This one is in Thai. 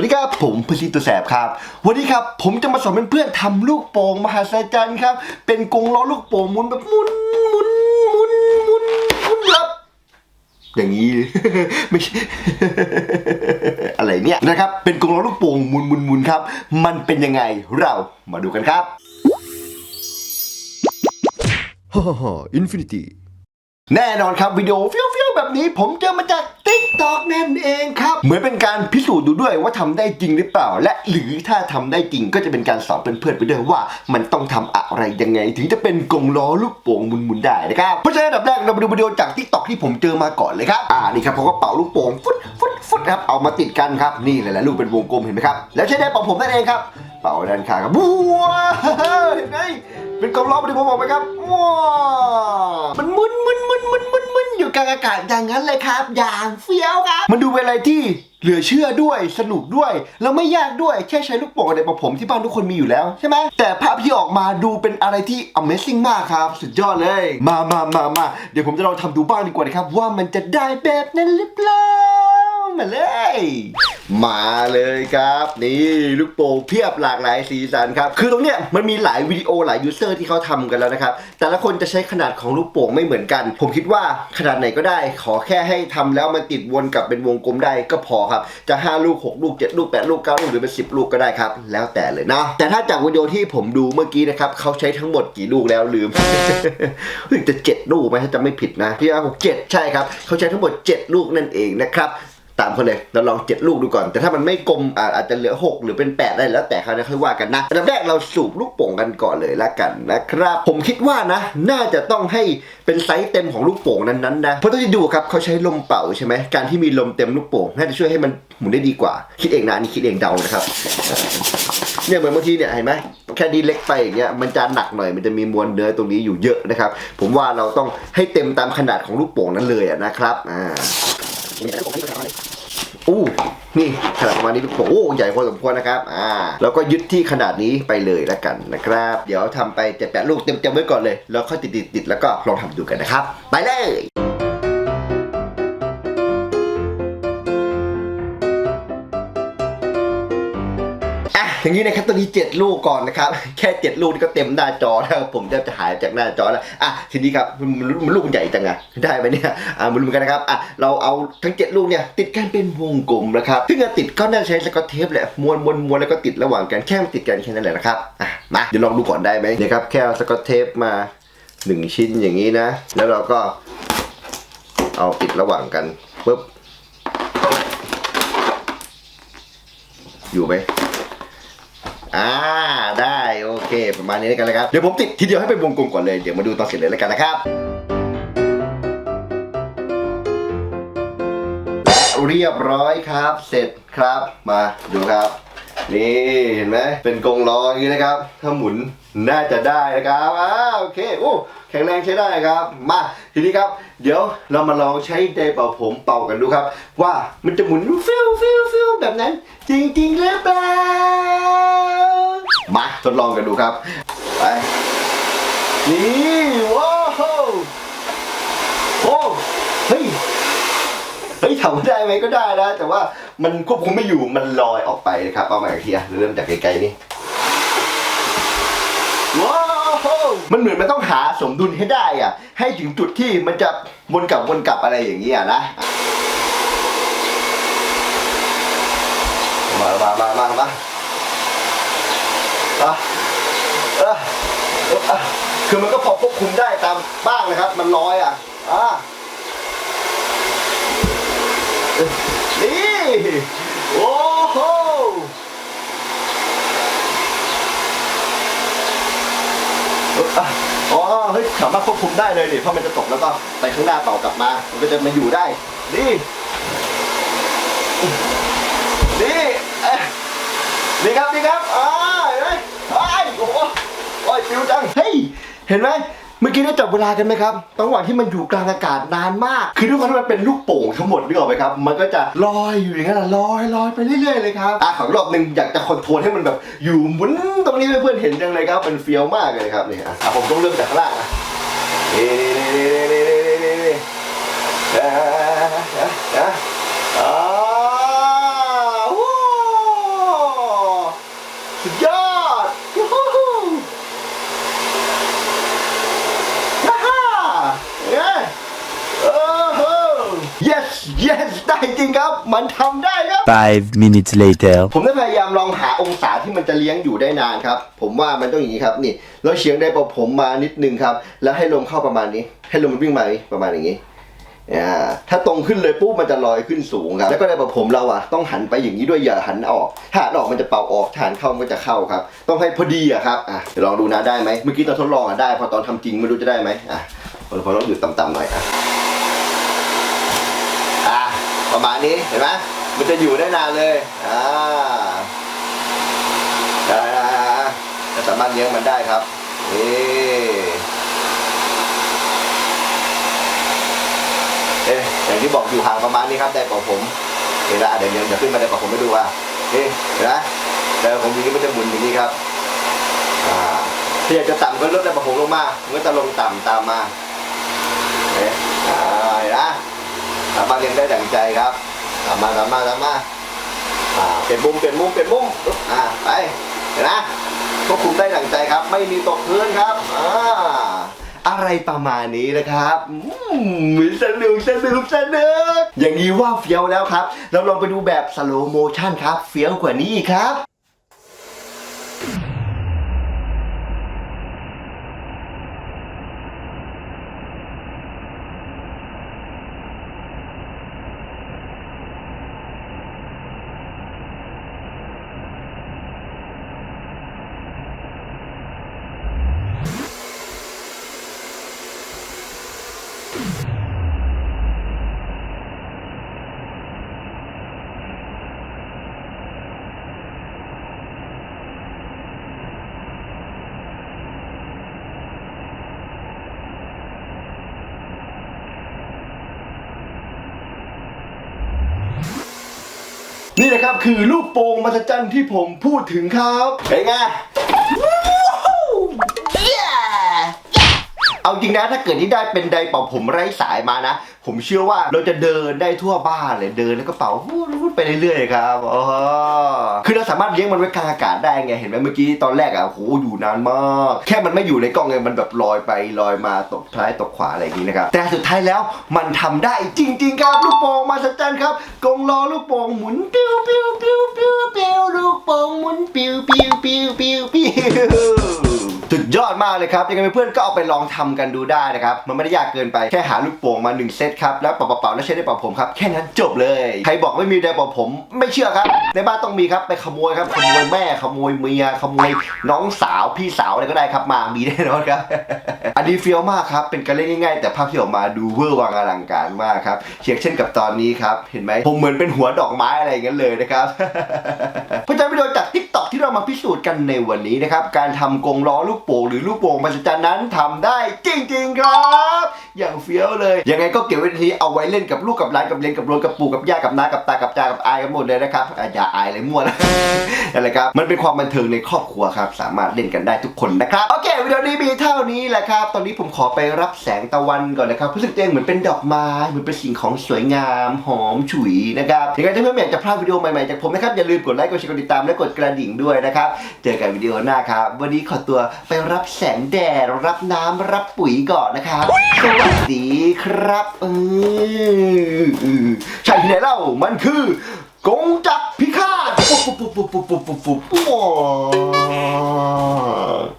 วัสดีครับผมพลิตตัวแสบครับ วันนี้ครับผมจะมาสอนเพื่อนๆทำลูกโป่งมหัศจรรย์ครับ เป็นกรงล้อลูกโป่งหมุนแบบหมุนหมุนหมุนหมุนหมุนครับอย่างนี้ไม่ใช่อะไรเนี่ยนะครับเป็นกรงล้อลูกโป่งหมุนหมุนหมุนครับ มันเป็นยังไงเรามาดูกันครับฮ่าฮ่าฮ่าอินฟินิตี้ แน่นอนครับวิดีโอเฟี้ยวๆแบบนี้ ผมเจอมาจาก Tik t o k นั่นเองครับ เหมือนเป็นการพิสูจน์ดูด้วยว่าทำได้จริงหรือเปล่า และหรือถ้าทำได้จริงก็จะเป็นการสอนเพื่อนๆไปด้วยว่า มันต้องทำอะไรยังไง ถึงจะเป็นกงล้อลูกโป่งหมุนๆได้นะครับเพราะฉะนั้นอันดับแรกเรามาดูวิดีโอจาก Tik t o k ที่ผมเจอมาก่อนเลยครับอ่านี่ครับเขาก็เป่าลูกโป่งฟุดฟุดฟุดครับเอามาติดกันครับนี่หลายๆลูกเป็นวงกลมเห็นไหมครับแล้วใช้ได้เป่าผมนั่นเองครับเป่าด้านข้างครับบัวเห็นไหมเป็นกลมล้อที่ผมบอกไหมครับว้ามันหมุน กลางอากาศอย่างนั้นเลยครับ อย่างเฟี้ยวครับ มันดูเป็นอะไรที่เหลือเชื่อด้วยสนุกด้วย แล้วไม่ยากด้วยแค่ใช้ลูกโป่งในประผมที่บ้านทุกคนมีอยู่แล้วใช่ไหมแต่ภาพที่ออกมาดูเป็นอะไรที่ Amazing มากครับ สุดยอดเลย มามามามาเดี๋ยวผมจะลองทำดูบ้างดีกว่านะครับ ว่ามันจะได้แบบนั้นหรือเปล่า มาเลย มาเลยครับ นี่ลูกโป่งเพียบหลากหลายสีสันครับคือตรงเนี้ยมันมีหลายวิดีโอหลายยูเซอร์ที่เขาทำกันแล้วนะครับแต่ละคนจะใช้ขนาดของลูกโป่งไม่เหมือนกัน ผมคิดว่าขนาดไหนก็ได้ ขอแค่ให้ทำแล้วมันติดวนกลับเป็นวงกลมได้ก็พอครับจะ 5 ลูก 6 ลูก 7 ลูก 8 ลูก 9 ลูกหรือเป็น 10 ลูกก็ได้ครับ แล้วแต่เลยนะ แต่ถ้าจากวิดีโอที่ผมดูเมื่อกี้นะครับเขาใช้ทั้งหมดกี่ลูกแล้วลืมจะ 7 ลูกไหมถ้าจำไม่ผิดนะพี่อาหกเจ็ดใช่ครับเขาใช้ทั้งหมด 7 ลูกนั่นเองนะครับ ตามเขาเลยเราลองเจ็ดลูกดูก่อน แต่ถ้ามันไม่กลมอาจจะเหลือ 6 หรือเป็น8ได้แล้วแต่เขาจะค่อยว่ากันนะอันดับแรกเราสูบลูกโป่งกันก่อนเลยละกันนะครับ ผมคิดว่านะ น่าจะต้องให้เป็นไซส์เต็มของลูกโป่งนั้นๆนะเพราะต้องดูครับเขาใช้ลมเป่าใช่ไหมการที่มีลมเต็มลูกโป่งน่าจะช่วยให้มันหมุนได้ดีกว่า คิดเองนะอันนี่คิดเองเดานะครับเนี่ยเหมือนบางทีเนี่ยเห็นไหมแค่ดีเล็กไปอย่างเงี้ยมันจะหนักหน่อยมันจะมีมวลเนื้อตรงนี้อยู่เยอะนะครับผมว่าเราต้องให้เต็มตามขนาดของลูกโป่งนั้นเลยอะนะครับอ่า อู้นี่ขนาดประมาณนี้โอ้ใหญ่พอสมควรนะครับอ่าแล้วก็ยึดที่ขนาดนี้ไปเลยแล้วกันนะครับ เดี๋ยวทำไปเจ็ดแปดลูกเต็มๆไว้ก่อนเลย แล้วค่อยติดๆแล้วก็ลองทำดูกันนะครับ ไปเลย อย่างนี้นะครับตอนนี้7ลูกก่อนนะครับแค่7ลูกนี่ก็เต็มหน้าจอแล้วผมแทบจะหายจากหน้าจอแล้วอะทีนี้ครับมันลูกมันใหญ่จังอะได้ไหมเนี่ยอะมาลุ้นกันนะครับอะเราเอาทั้ง 7 ลูกเนี่ยติดกันเป็นวงกลมนะครับซึ่งติดก็น่าใช้สกอตเทปแหละม้วนม้วนม้วนแล้วก็ติดระหว่างกันแค่มันติดกันแค่นั้นแหละนะครับอะมาเดี๋ยวลองดูก่อนได้ไหมเนี่ยครับแค่สกอตเทปมา1ชิ้นอย่างนี้นะ แล้วเราก็เอาติดระหว่างกันปุ๊บอยู่ไหม อ่าได้โอเค ประมาณนี้แล้วกันเลยครับเดี๋ยวผมติดทีเดียวให้เป็นวงกลมก่อนเลยเดี๋ยวมาดูตอนเสร็จเลยแล้วกันนะครับเรียบร้อยครับ เสร็จครับ มาดูครับ นี่เห็นไหมเป็นกรงล้ออย่างนี้นะครับ ถ้าหมุนน่าจะได้นะครับอ้าโอเคโอ้แข็งแรงใช้ได้ครับ มาทีนี้ครับ เดี๋ยวเรามาลองใช้ไดเป่าผมเป่ากันดูครับ ว่ามันจะหมุนฟิวฟิวฟิวแบบนั้น จริงๆหรือเปล่ามาทดลองกันดูครับไปนี่ว้าวโอ้เฮ้ยเฮ้ยถามได้ไหมก็ได้นะแต่ว่า มันควบคุมไม่อยู่มันลอยออกไปนะครับ เอาใหม่อีกทีอะเริ่มจากไกลๆนี่ว้าวมันเหมือนมันต้องหาสมดุลให้ได้อะให้ถึงจุดที่มันจะวนกลับวนกลับอะไรอย่างนี้ยนะมามามามามาอะเออเอออะคือมันก็พอควบคุมได้ตามบ้างนะครับ มันลอยอะอะ นี่ โอ้โหอะอ๋อเฮ้ยสามารถควบคุมได้เลยดิเพราะมันจะตกแล้วก็ไปข้างหน้าเป่ากลับมา มันก็จะมาอยู่ได้นี่นี่เอ๊ะนี่ครับนี่ครับอ่าเห็นไหมอ้ายโอ้โหโอ้ยปิวจังเฮ้ยเห็นไหม เมื่อกี้ได้จับเวลากันไหมครับตอนระหว่ที่มันอยู่กลางอากาศนานมาก คือด้วยความที่มันเป็นลูกโป่งทั้งหมดนึกออกไหมครับ มันก็จะลอยอยู่อย่างนั้นอะลอยลอยไปเรื่อยๆเลยครับอะขอรอบหนึ่งอยากจะคอนโทรลให้มันแบบอยู่หมุนตรงนี้เพื่อนๆเห็นจังเลยครับเป็นเฟี้ยวมากเลยครับนี่อะอะผมต้องเริ่มจากข้างล่างอะนี่นี่นี่นี่นี่นี่นี่อะอะอะอะวู้ สุดยอดยูฮูฮ่าฮ่าเอ้ยโอ้โห yes yes ได้จริงครับ มันทำได้ครับ Five minutes later. ผมได้พยายามลองหาองศาที่มันจะเลี้ยงอยู่ได้นานครับ ผมว่ามันต้องอย่างนี้ครับนี่เราเฉียงได้ประผมมานิดนึงครับ แล้วให้ลมเข้าประมาณนี้ ให้ลมมันวิ่งมาประมาณอย่างนี้อ่าถ้าตรงขึ้นเลยปุ๊บมันจะลอยขึ้นสูงครับ แล้วก็ได้ประผมเราอะต้องหันไปอย่างนี้ด้วยอย่าหันออก ถ้าหันออกมันจะเป่าออกถ้าหันเข้ามันก็จะเข้าครับ ต้องให้พอดีอะครับอะเดี๋ยวลองดูนะได้ไหมเมื่อกี้ตอนทดลองอะได้ พอตอนทำจริงไม่รู้จะได้ไหมอะพอลองหยุดต่ำๆหน่อยอะอะ ประมาณนี้เห็นไหมมันจะอยู่ได้นานเลยอ่าได้จะสามารถเลี้ยงมันได้ครับนี่เอ๊ะอย่างที่บอกอยู่ห่างประมาณนี้ครับได้ป่าผมเดี๋ยวเดี๋ยวเดี๋ยวขึ้นมาได้ป่าผมให้ดูว่าเอ๊ะเห็นไหมแต่ผมอย่างนี้มันจะหมุนอย่างนี้ครับอ่าถ้าอยากจะต่ำก็ลดได้ป่าผมลงมามันก็จะลงต่ำตามมาเอ๊ะอ่าเห็นไหม สามารถเลี้ยงได้ดั่งใจครับตามมาตามมาตามาอ่าเปลี่ยนมุมเปลี่ยนมุมเปลี่ยนมุมอ่าไปเห็นนะควบคุมได้ดั่งใจครับ ไม่มีตกพื้นครับอ่าอะไรประมาณนี้นะครับอืมสนุกสนุกสนุกอย่างนี้ว่าเฟี้ยวแล้วครับ เราลองไปดูแบบสโลโมชั่นครับ เฟี้ยวกว่านี้อีกครับ นี่นะครับคือลูกโป่งมหัศจรรย์ที่ผมพูดถึงครับเป็นไง เอาจริงนะถ้าเกิดที่ได้เป็นไดเป่าผมไร้สายมานะ ผมเชื่อว่าเราจะเดินได้ทั่วบ้านเลยเดินแล้วก็เป่าพูดไปเรื่อยๆครับอ๋อคือเราสามารถเลี้ยงมันไว้กลางอากาศได้ไงเห็นไหมเมื่อกี้ตอนแรกอะโหอยู่นานมาก แค่มันไม่อยู่ในกล้องไงมันแบบลอยไปลอยมาตกซ้ายตกขวาอะไรอย่างนี้นะครับแต่สุดท้ายแล้วมันทำได้จริง ๆ ครับลูกโป่งมหัศจรรย์ครับกงล้อลูกโป่งหมุนปิ้วปิ้วปิ้วปิ้วปิ้วลูกโป่งหมุนปิ้วปิ้วปิ้วปิ้วปิ้ว สุดยอดมากเลยครับยังไงเพื่อนๆก็เอาไปลองทำกันดูได้นะครับ มันไม่ได้ยากเกินไปแค่หาลูกโป่งมาหนึ่งเซตครับ แล้วเป่าๆๆแล้วใช้ได้เป่าผมครับ แค่นั้นจบเลย ใครบอกไม่มีไดร์เป่าผม ไม่เชื่อครับ ในบ้านต้องมีครับไปขโมยครับขโมยแม่ขโมยเมียขโมยน้องสาวพี่สาวอะไรก็ได้ครับมามีแน่นอนครับอันนี้เฟี้ยวมากครับเป็นการเล่นง่ายๆ แต่ภาพที่ออกมาดูเวอร์วังอลังการมากครับเช่นเช่นกับตอนนี้ครับเห็นไหมผมเหมือนเป็นหัวดอกไม้อะไรอย่างนั้นเลยนะครับ เรามาพิสูจน์กันในวันนี้นะครับ การทำกงล้อลูกโป่งหรือลูกโป่งมหัศจรรย์นั้นทำได้จริง ๆ ครับ อย่างเฟี้ยวเลย ยังไงก็เก็บไว้ทีเอาไว้เล่นกับลูกกับหลานกับเลนกับรนกับปู่กับย่ากับน้ากับตากับจากับอายกันหมดเลยนะครับอย่าอายเลยมั่วนะนั่นแหละครับมันเป็นความบันเทิงในครอบครัวครับ สามารถเล่นกันได้ทุกคนนะครับโอเควิดีโอนี้มีเท่านี้แหละครับ ตอนนี้ผมขอไปรับแสงตะวันก่อนนะครับรู้สึกตัวเองเหมือนเป็นดอกไม้เหมือนเป็นสิ่งของสวยงามหอมฉุยนะครับยังไงถ้าเพื่อนๆอยากจะพลาดวิดีโอใหม่ๆจากผมนะครับอย่าลืมกดไลค์กดแชร์กดติดตามและกดกระดิ่งด้วยนะครับ เจอกันวิดีโอหน้าครับ วันนี้ขอตัวไปรับแสงแดด รับน้ำรับปุ๋ยก่อนนะครับ สวัสดีครับเออใช่ที่ไหนเล่ามันคือกงจักรพิฆาตปุ๊บปุ๊บปุ๊บปุ๊บปุ๊บปุ๊บปุ๊บ